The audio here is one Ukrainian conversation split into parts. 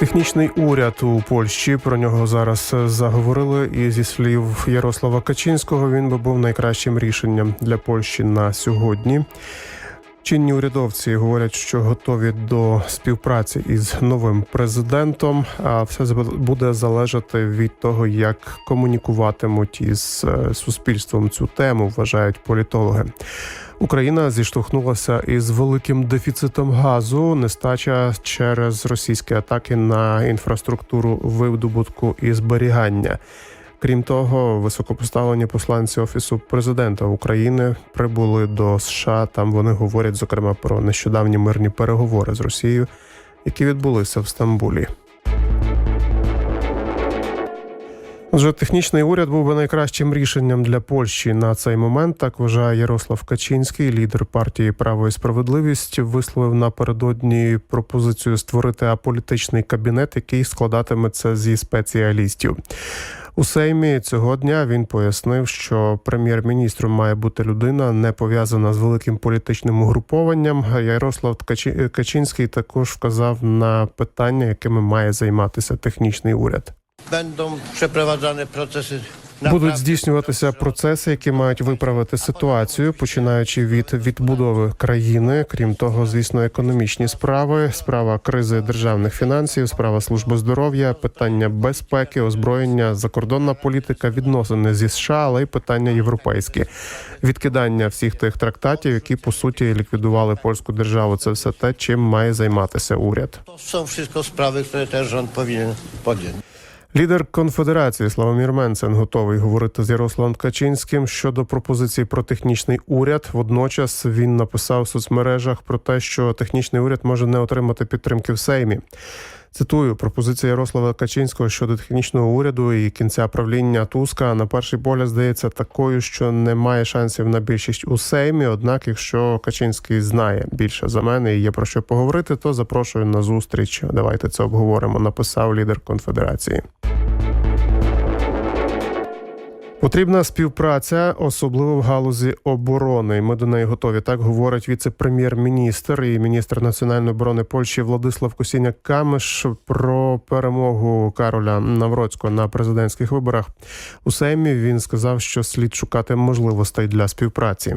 Технічний уряд у Польщі про нього зараз заговорили. І зі слів Ярослава Качинського, він би був найкращим рішенням для Польщі на сьогодні. Чинні урядовці говорять, що готові до співпраці із новим президентом. А все буде залежати від того, як комунікуватимуть із е, суспільством цю тему, вважають політологи. Україна зіштовхнулася із великим дефіцитом газу, нестача через російські атаки на інфраструктуру видобутку і зберігання. Крім того, високопоставлені посланці офісу президента України прибули до США. Там вони говорять зокрема про нещодавні мирні переговори з Росією, які відбулися в Стамбулі. Отже, технічний уряд був би найкращим рішенням для Польщі на цей момент. Так вважає Ярослав Качинський, лідер партії Право і справедливість, висловив напередодні пропозицію створити аполітичний кабінет, який складатиметься зі спеціалістів. У Сеймі цього дня він пояснив, що прем'єр-міністром має бути людина, не пов'язана з великим політичним угрупованням. Ярослав Качинський також вказав на питання, якими має займатися технічний уряд. Będą przeprowadzane procesy Будуть здійснюватися процеси, які мають виправити ситуацію, починаючи від відбудови країни. Крім того, звісно, економічні справи, справа кризи державних фінансів, справа служби здоров'я, питання безпеки, озброєння, закордонна політика, відносини зі США, але й питання європейські, відкидання всіх тих трактатів, які по суті ліквідували польську державу. Це все те, чим має займатися уряд. Wszystko sprawy, które też rząd powinien podjąć. Лідер конфедерації Славомір Менцен готовий говорити з Ярославом Ткачинським щодо пропозицій про технічний уряд. Водночас він написав в соцмережах про те, що технічний уряд може не отримати підтримки в Сеймі. Цитую пропозиція Ярослава Качинського щодо технічного уряду і кінця правління Туска на перший погляд здається такою, що немає шансів на більшість у Сеймі. Однак, якщо Качинський знає більше за мене і є про що поговорити, то запрошую на зустріч. Давайте це обговоримо. Написав лідер конфедерації. Потрібна співпраця, особливо в галузі оборони. Ми до неї готові. Так говорить віце-прем'єр-міністр і міністр національної оборони Польщі Владислав Косіняк Камиш про перемогу Кароля Навроцького на президентських виборах. У Сеймі він сказав, що слід шукати можливостей для співпраці.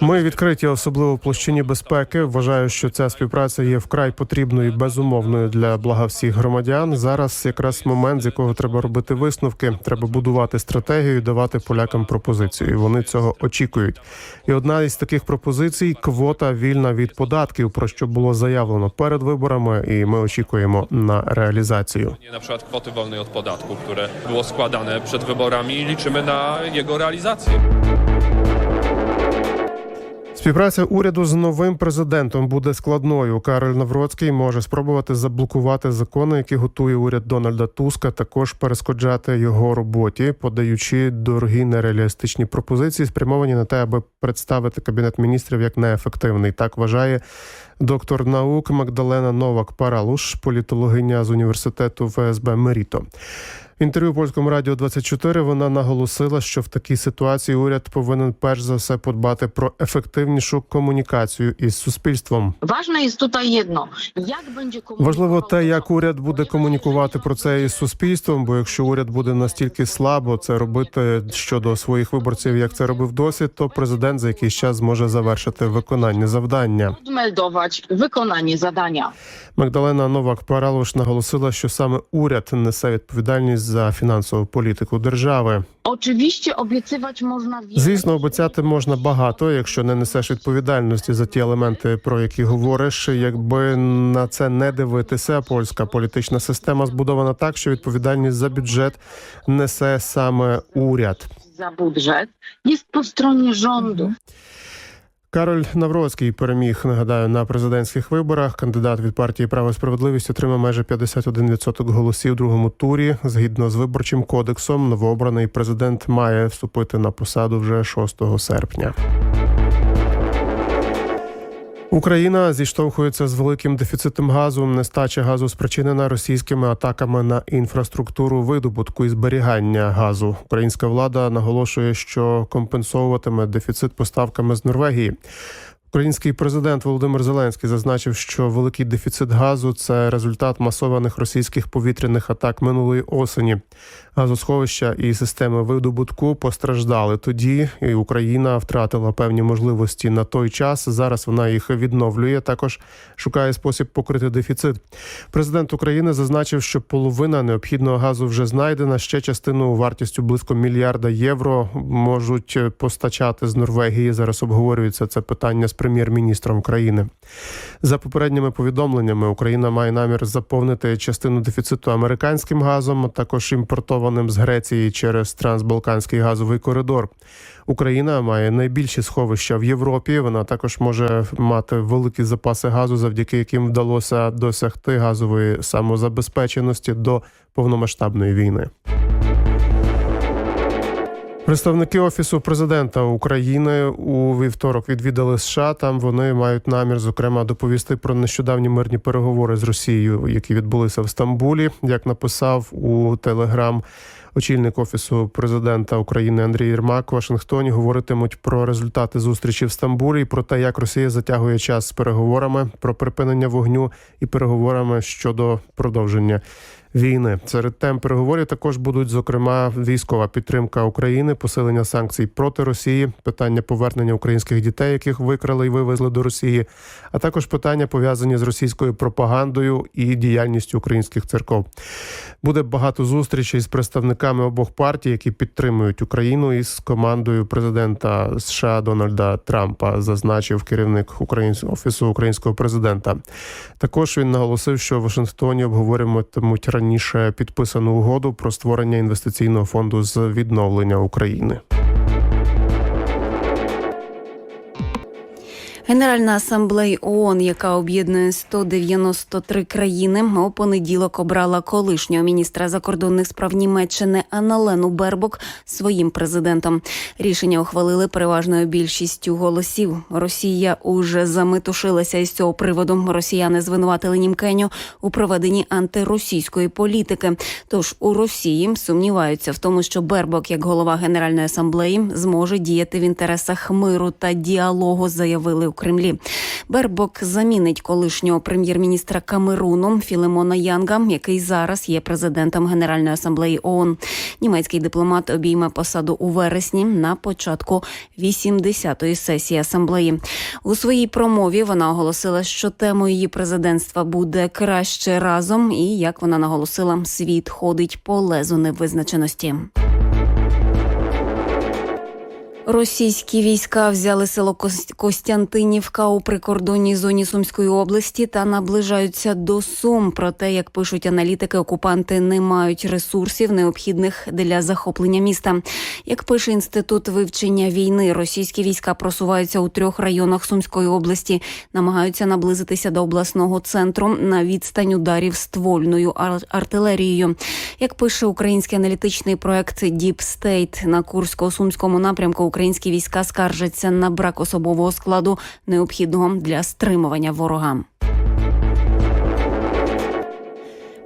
Ми відкриті, особливо в площині безпеки. Вважаю, що ця співпраця є вкрай потрібною і безумовною для блага всіх громадян. Зараз якраз момент, з якого треба робити висновки. Треба будувати стратегію, давати полякам пропозицію. І Вони цього очікують. І одна із таких пропозицій квота вільна від податків, про що було заявлено перед виборами, і ми очікуємо на реалізацію. Наприклад, квоти вільної від податку, яке було складане перед виборами. і Лічимо на його realizację. Співпраця уряду з новим президентом буде складною. Кароль Навроцький може спробувати заблокувати закони, які готує уряд Дональда Туска, також перешкоджати його роботі, подаючи дорогі нереалістичні пропозиції, спрямовані на те, аби представити кабінет міністрів як неефективний. Так вважає доктор наук Магдалена Новак Паралуш, політологиня з університету ФСБ Меріто. Інтерв'ю польському радіо 24 вона наголосила, що в такій ситуації уряд повинен перш за все подбати про ефективнішу комунікацію із суспільством. Tutaj jedno. Jak będzie Важливо те, як уряд буде комунікувати про це із суспільством. Бо якщо уряд буде настільки слабо це робити щодо своїх виборців, як це робив досвід, то президент за якийсь час зможе завершити виконання завдання. wykonanie zadania. Магдалена Новак Паралуш наголосила, що саме уряд несе відповідальність за фінансову політику держави. Obiecywać można wiele. Звісно, обіцяти можна багато, якщо не несеш відповідальності за ті елементи, про які говориш. Якби на це не дивитися, польська політична система збудована так, що відповідальність за бюджет несе саме уряд. za budżet jest po stronie rządu. Кароль Навроцький переміг. Нагадаю, на президентських виборах. Кандидат від партії Право і справедливість отримав майже 51% голосів у другому турі. Згідно з виборчим кодексом, новообраний президент має вступити на посаду вже 6 серпня. Україна зіштовхується з великим дефіцитом газу. Нестача газу спричинена російськими атаками на інфраструктуру видобутку і зберігання газу. Українська влада наголошує, що компенсовуватиме дефіцит поставками з Норвегії. Український президент Володимир Зеленський зазначив, що великий дефіцит газу це результат масованих російських повітряних атак минулої осені. Газосховища і системи видобутку постраждали тоді, і Україна втратила певні можливості на той час. Зараз вона їх відновлює. Також шукає спосіб покрити дефіцит. Президент України зазначив, що половина необхідного газу вже знайдена. Ще частину вартістю близько мільярда євро можуть постачати з Норвегії. Зараз обговорюється це питання з прем'єр-міністром країни. За попередніми повідомленнями, Україна має намір заповнити частину дефіциту американським газом, а також імпортованим з Греції через трансбалканський газовий коридор. Україна має найбільші сховища в Європі. Вона також може мати великі запаси газу, завдяки яким вдалося досягти газової самозабезпеченості до повномасштабної війни. Представники офісу президента України у вівторок відвідали США. Там вони мають намір, зокрема, доповісти про нещодавні мирні переговори з Росією, які відбулися в Стамбулі. Як написав у Телеграм очільник офісу президента України Андрій Єрмак, в Вашингтоні говоритимуть про результати зустрічі в Стамбулі, і про те, як Росія затягує час з переговорами про припинення вогню і переговорами щодо продовження війни. Серед тем переговорів також будуть зокрема військова підтримка України, посилення санкцій проти Росії, питання повернення українських дітей, яких викрали і вивезли до Росії, а також питання пов'язані з російською пропагандою і діяльністю українських церков. Буде багато зустрічей з представниками обох партій, які підтримують Україну, і з командою президента США Дональда Трампа, зазначив керівник офісу українського президента. Також він наголосив, що в Вашингтоні обговорюватимуть раніше підписану угоду про створення інвестиційного фонду з відновлення України. Генеральна асамблея ООН, яка об'єднує 193 країни, у понеділок обрала колишнього міністра закордонних справ Німеччини Аналену Бербок своїм президентом. Рішення ухвалили переважною більшістю голосів. Росія уже заметушилася із цього приводу. Росіяни звинуватили німкеню у проведенні антиросійської політики. Тож у Росії сумніваються в тому, що Бербок, як голова Генеральної асамблеї, зможе діяти в інтересах миру та діалогу, заявили у Кремлі. Бербок замінить колишнього прем'єр-міністра Камеруну Філемона Янга, який зараз є президентом Генеральної асамблеї ООН. Німецький дипломат обійме посаду у вересні на початку 80-ї сесії асамблеї. У своїй промові вона оголосила, що темою її президентства буде краще разом, і як вона наголосила, світ ходить по лезу невизначеності. Російські війська взяли село Кос- Костянтинівка у прикордонній зоні Сумської області та наближаються до Сум. Проте, як пишуть аналітики, окупанти не мають ресурсів, необхідних для захоплення міста. Як пише інститут вивчення війни, російські війська просуваються у трьох районах Сумської області, намагаються наблизитися до обласного центру на відстань ударів ствольною артилерією. Як пише український аналітичний проект Deep State, на Курсько-Сумському напрямку українські війська скаржаться на брак особового складу, необхідного для стримування ворога.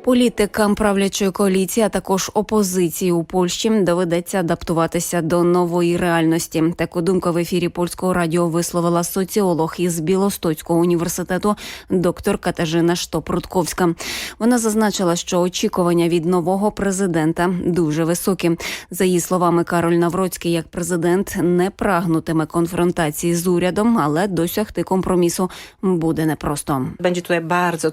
Політикам правлячої коаліції, а також опозиції у Польщі доведеться адаптуватися до нової реальності. Таку думку в ефірі польського радіо висловила соціолог із Білостоцького університету доктор Катажина Штопрудковська. Вона зазначила, що очікування від нового президента дуже високі. За її словами, Кароль Навроцький як президент не прагнутиме конфронтації з урядом, але досягти компромісу буде непросто.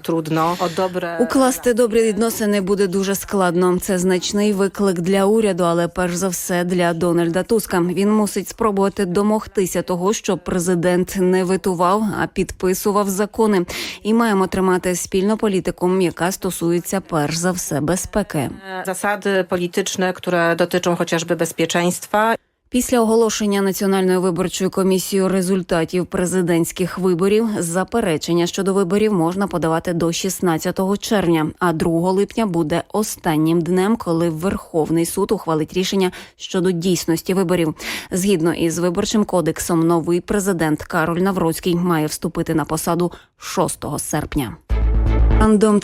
Trudno o dobre. Укласти добрі відносини буде дуже складно. Це значний виклик для уряду, але перш за все для Дональда Туска. Він мусить спробувати домогтися того, щоб президент не витував, а підписував закони. І маємо тримати спільну політику, яка стосується перш за все безпеки. Zasady polityczne, które dotyczą chociażby bezpieczeństwa. Після оголошення національною виборчою комісією результатів президентських виборів заперечення щодо виборів можна подавати до 16 червня, а 2 липня буде останнім днем, коли Верховний суд ухвалить рішення щодо дійсності виборів. Згідно із виборчим кодексом, новий президент Кароль Навроцький має вступити на посаду 6 серпня. Рандом